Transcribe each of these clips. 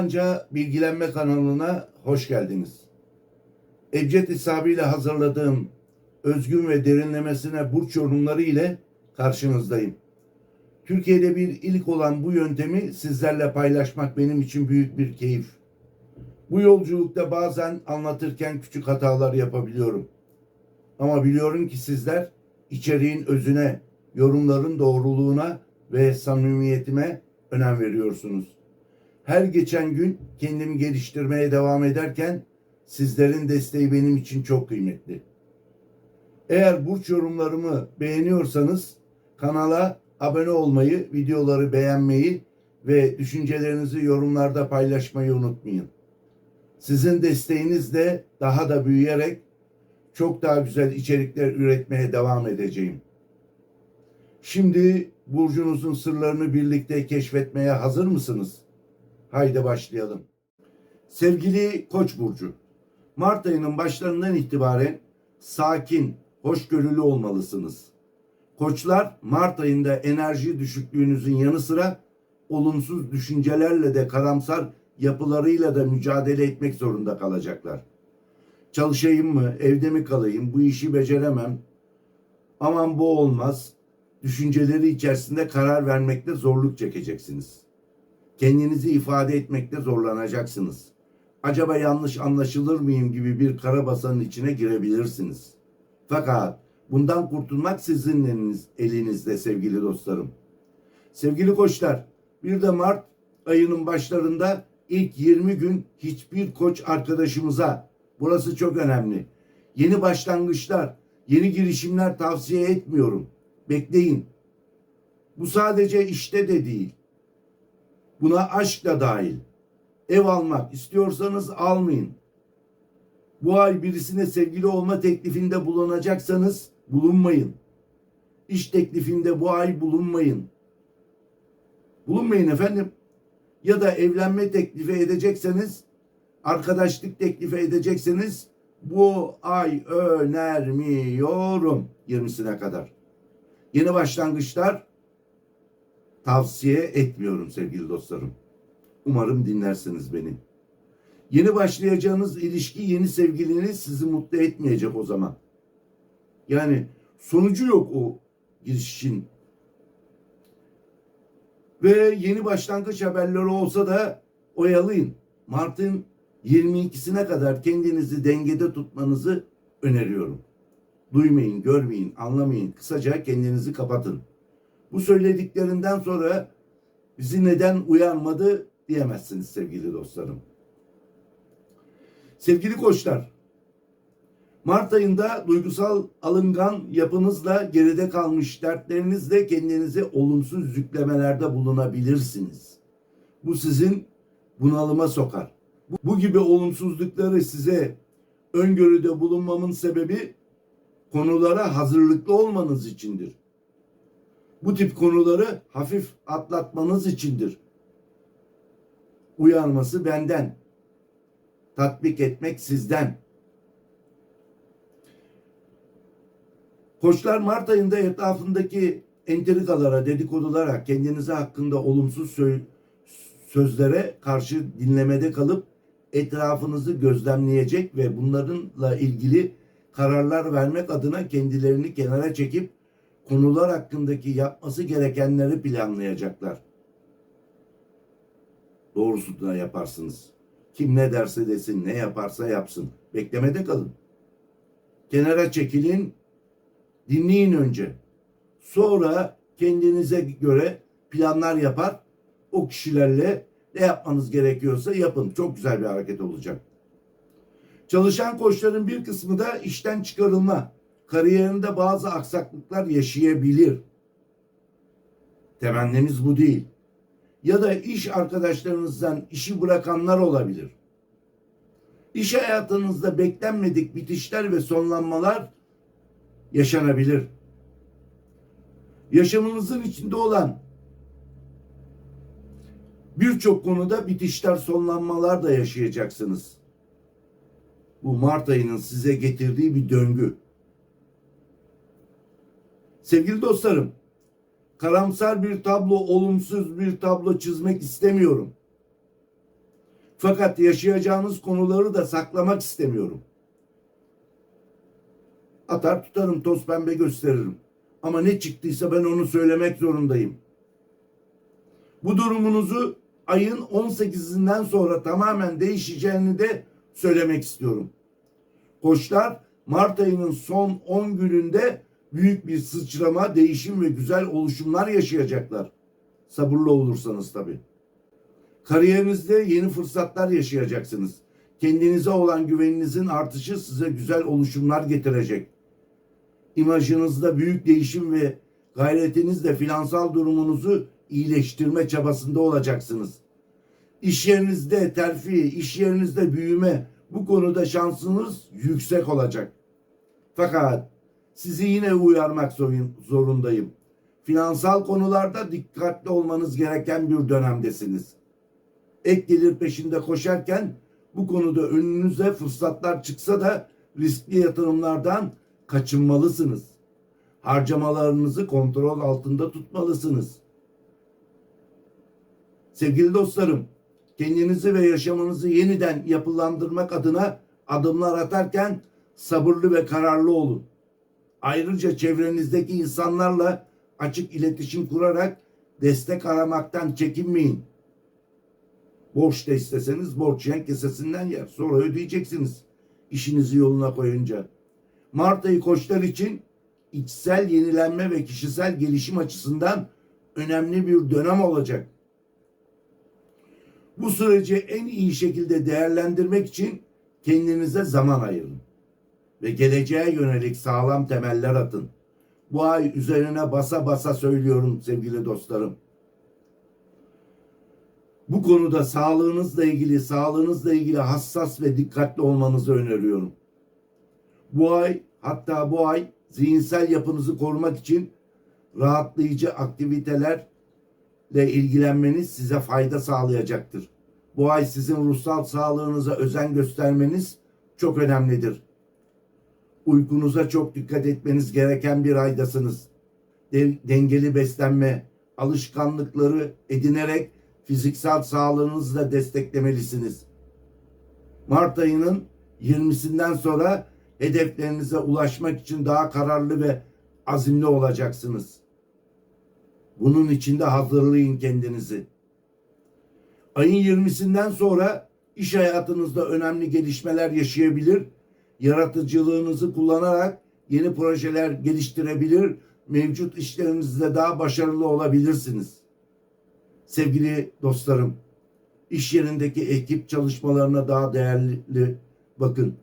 Orhanca Bilgilenme kanalına hoş geldiniz. Ebced hesabıyla hazırladığım özgün ve derinlemesine burç yorumları ile karşınızdayım. Türkiye'de bir ilk olan bu yöntemi sizlerle paylaşmak benim için büyük bir keyif. Bu yolculukta bazen anlatırken küçük hatalar yapabiliyorum. Ama biliyorum ki sizler içeriğin özüne, yorumların doğruluğuna ve samimiyetime önem veriyorsunuz. Her geçen gün kendimi geliştirmeye devam ederken sizlerin desteği benim için çok kıymetli. Eğer burç yorumlarımı beğeniyorsanız kanala abone olmayı, videoları beğenmeyi ve düşüncelerinizi yorumlarda paylaşmayı unutmayın. Sizin desteğinizle daha da büyüyerek çok daha güzel içerikler üretmeye devam edeceğim. Şimdi burcunuzun sırlarını birlikte keşfetmeye hazır mısınız? Haydi başlayalım. Sevgili Koç burcu, Mart ayının başlarından itibaren sakin, hoşgörülü olmalısınız. Koçlar Mart ayında enerji düşüklüğünüzün yanı sıra olumsuz düşüncelerle de karamsar yapılarıyla da mücadele etmek zorunda kalacaklar. Çalışayım mı, evde mi kalayım, bu işi beceremem, aman bu olmaz, düşünceleri içerisinde karar vermekte zorluk çekeceksiniz. Kendinizi ifade etmekte zorlanacaksınız. Acaba yanlış anlaşılır mıyım gibi bir karabasanın içine girebilirsiniz. Fakat bundan kurtulmak sizin eliniz, elinizde sevgili dostlarım. Sevgili koçlar, bir de Mart ayının başlarında ilk 20 gün hiçbir koç arkadaşımıza, burası çok önemli, yeni başlangıçlar, yeni girişimler tavsiye etmiyorum. Bekleyin. Bu sadece işte de değil. Buna aşk da dahil. Ev almak istiyorsanız almayın. Bu ay birisine sevgili olma teklifinde bulunacaksanız bulunmayın. İş teklifinde bu ay bulunmayın. Bulunmayın efendim. Ya da evlenme teklifi edecekseniz, arkadaşlık teklifi edecekseniz bu ay önermiyorum 20'sine kadar. Yeni başlangıçlar tavsiye etmiyorum sevgili dostlarım. Umarım dinlersiniz beni. Yeni başlayacağınız ilişki yeni sevgiliniz sizi mutlu etmeyecek o zaman. Yani sonucu yok o girişin. Ve yeni başlangıç haberleri olsa da oyalayın. Mart'ın 22'sine kadar kendinizi dengede tutmanızı öneriyorum. Duymayın, görmeyin, anlamayın. Kısaca kendinizi kapatın. Bu söylediklerinden sonra bizi neden uyarmadı diyemezsiniz sevgili dostlarım. Sevgili koçlar, Mart ayında duygusal alıngan yapınızla geride kalmış dertlerinizle kendinizi olumsuz yüklemelerde bulunabilirsiniz. Bu sizin bunalıma sokar. Bu, gibi olumsuzlukları size öngörüde bulunmamın sebebi konulara hazırlıklı olmanız içindir. Bu tip konuları hafif atlatmanız içindir. Uyarması benden. Tatbik etmek sizden. Koçlar Mart ayında etrafındaki entrikalara, dedikodulara, kendinize hakkında olumsuz sözlere karşı dinlemede kalıp etrafınızı gözlemleyecek ve bunlarla ilgili kararlar vermek adına kendilerini kenara çekip konular hakkındaki yapması gerekenleri planlayacaklar. Doğrusu da yaparsınız. Kim ne derse desin, ne yaparsa yapsın. Beklemede kalın. Kenara çekilin, dinleyin önce. Sonra kendinize göre planlar yapar. O kişilerle ne yapmanız gerekiyorsa yapın. Çok güzel bir hareket olacak. Çalışan koçların bir kısmı da işten çıkarılma, kariyerinde bazı aksaklıklar yaşayabilir. Temennimiz bu değil. Ya da iş arkadaşlarınızdan işi bırakanlar olabilir. İş hayatınızda beklenmedik bitişler ve sonlanmalar yaşanabilir. Yaşamınızın içinde olan birçok konuda bitişler, sonlanmalar da yaşayacaksınız. Bu Mart ayının size getirdiği bir döngü. Sevgili dostlarım, karamsar bir tablo, olumsuz bir tablo çizmek istemiyorum. Fakat yaşayacağınız konuları da saklamak istemiyorum. Atar tutarım toz pembe gösteririm. Ama ne çıktıysa ben onu söylemek zorundayım. Bu durumunuzu ayın 18'inden sonra tamamen değişeceğini de söylemek istiyorum. Koçlar Mart ayının son 10 gününde büyük bir sıçrama, değişim ve güzel oluşumlar yaşayacaklar. Sabırlı olursanız tabii. Kariyerinizde yeni fırsatlar yaşayacaksınız. Kendinize olan güveninizin artışı size güzel oluşumlar getirecek. İmajınızda büyük değişim ve gayretinizle finansal durumunuzu iyileştirme çabasında olacaksınız. İş yerinizde terfi, iş yerinizde büyüme bu konuda şansınız yüksek olacak. Fakat sizi yine uyarmak zorundayım. Finansal konularda dikkatli olmanız gereken bir dönemdesiniz. Ek gelir peşinde koşarken bu konuda önünüze fırsatlar çıksa da riskli yatırımlardan kaçınmalısınız. Harcamalarınızı kontrol altında tutmalısınız. Sevgili dostlarım, kendinizi ve yaşamınızı yeniden yapılandırmak adına adımlar atarken sabırlı ve kararlı olun. Ayrıca çevrenizdeki insanlarla açık iletişim kurarak destek aramaktan çekinmeyin. Borç da isteseniz borç yen kesesinden yer. Sonra ödeyeceksiniz işinizi yoluna koyunca. Mart ayı koçlar için içsel yenilenme ve kişisel gelişim açısından önemli bir dönem olacak. Bu süreci en iyi şekilde değerlendirmek için kendinize zaman ayırın ve geleceğe yönelik sağlam temeller atın. Bu ay üzerine basa basa söylüyorum sevgili dostlarım. Bu konuda sağlığınızla ilgili, sağlığınızla ilgili hassas ve dikkatli olmanızı öneriyorum. Bu ay hatta bu ay zihinsel yapınızı korumak için rahatlayıcı aktivitelerle ilgilenmeniz size fayda sağlayacaktır. Bu ay sizin ruhsal sağlığınıza özen göstermeniz çok önemlidir. Uykunuza çok dikkat etmeniz gereken bir aydasınız. Dengeli beslenme, alışkanlıkları edinerek fiziksel sağlığınızı da desteklemelisiniz. Mart ayının 20'sinden sonra hedeflerinize ulaşmak için daha kararlı ve azimli olacaksınız. Bunun için de hazırlayın kendinizi. Ayın 20'sinden sonra iş hayatınızda önemli gelişmeler yaşayabilir, yaratıcılığınızı kullanarak yeni projeler geliştirebilir, mevcut işlerinizde daha başarılı olabilirsiniz. Sevgili dostlarım, iş yerindeki ekip çalışmalarına daha değerli bakın.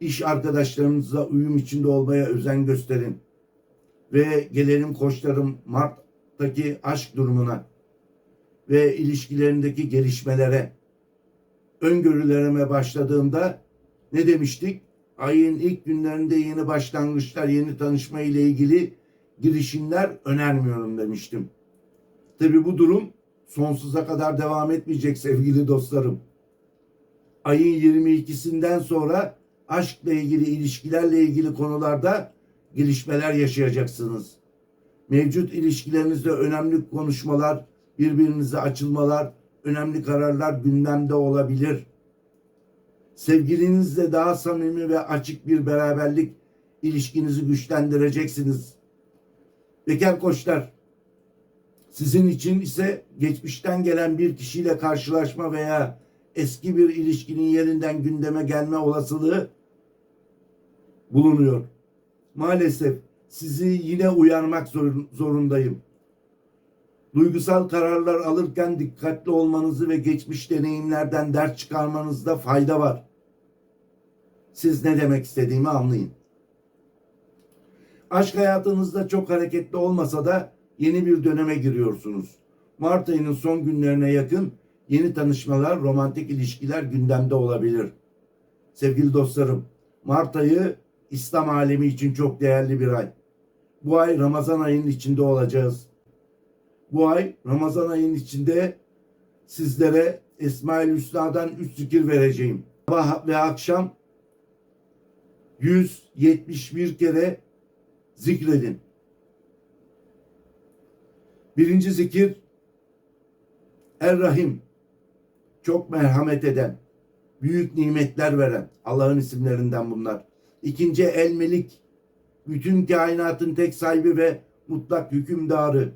İş arkadaşlarınızla uyum içinde olmaya özen gösterin. Ve gelelim koçlarım Mart'taki aşk durumuna ve ilişkilerindeki gelişmelere. Öngörülerime başladığımda ne demiştik? Ayın ilk günlerinde yeni başlangıçlar, yeni tanışma ile ilgili girişimler önermiyorum demiştim. Tabi bu durum sonsuza kadar devam etmeyecek sevgili dostlarım. Ayın 22'sinden sonra aşkla ilgili, ilişkilerle ilgili konularda gelişmeler yaşayacaksınız. Mevcut ilişkilerinizde önemli konuşmalar, birbirinize açılmalar, önemli kararlar gündemde olabilir. Sevgilinizle daha samimi ve açık bir beraberlik ilişkinizi güçlendireceksiniz. Bekar koçlar, sizin için ise geçmişten gelen bir kişiyle karşılaşma veya eski bir ilişkinin yerinden gündeme gelme olasılığı bulunuyor. Maalesef sizi yine uyarmak zorundayım. Duygusal kararlar alırken dikkatli olmanızı ve geçmiş deneyimlerden ders çıkarmanızda fayda var. Siz ne demek istediğimi anlayın. Aşk hayatınızda çok hareketli olmasa da yeni bir döneme giriyorsunuz. Mart ayının son günlerine yakın yeni tanışmalar, romantik ilişkiler gündemde olabilir. Sevgili dostlarım, Mart ayı İslam alemi için çok değerli bir ay. Bu ay Ramazan ayının içinde olacağız. Bu ay Ramazan ayının içinde sizlere Esmaül Hüsna'dan üç zikir vereceğim. Sabah ve akşam 171 kere zikredin. Birinci zikir Er-Rahim. çok merhamet eden, büyük nimetler veren Allah'ın isimlerinden bunlar. İkinci El Melik, bütün kainatın tek sahibi ve mutlak hükümdarı.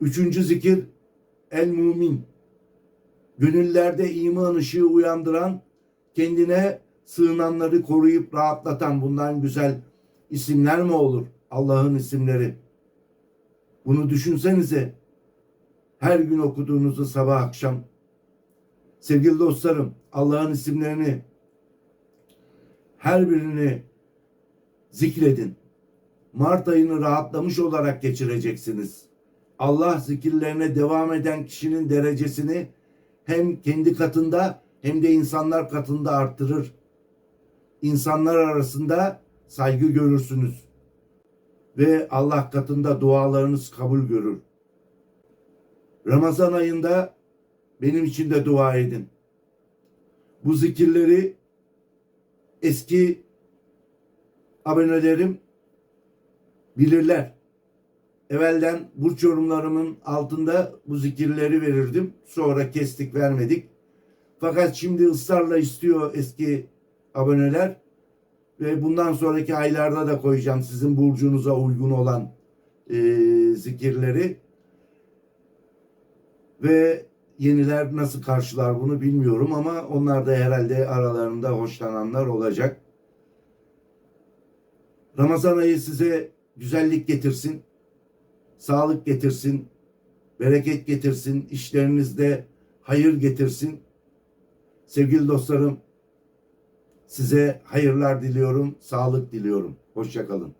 Üçüncü zikir El Mumin, gönüllerde iman ışığı uyandıran, kendine sığınanları koruyup rahatlatan bundan güzel isimler mi olur? Allah'ın isimleri. Bunu düşünsenize. Her gün okuduğunuzu sabah akşam. Sevgili dostlarım, Allah'ın isimlerini her birini zikredin. Mart ayını rahatlamış olarak geçireceksiniz. Allah zikirlerine devam eden kişinin derecesini hem kendi katında hem de insanlar katında arttırır. İnsanlar arasında saygı görürsünüz. Ve Allah katında dualarınız kabul görür. Ramazan ayında benim için de dua edin. Bu zikirleri eski abonelerim bilirler. Evvelden burç yorumlarımın altında bu zikirleri verirdim. Sonra kestik vermedik. Fakat şimdi ısrarla istiyor eski aboneler ve bundan sonraki aylarda da koyacağım sizin burcunuza uygun olan e, zikirleri ve yeniler nasıl karşılar bunu bilmiyorum ama onlar da herhalde aralarında hoşlananlar olacak. Ramazan ayı size güzellik getirsin, sağlık getirsin, bereket getirsin, işlerinizde hayır getirsin. Sevgili dostlarım, size hayırlar diliyorum, sağlık diliyorum. Hoşçakalın.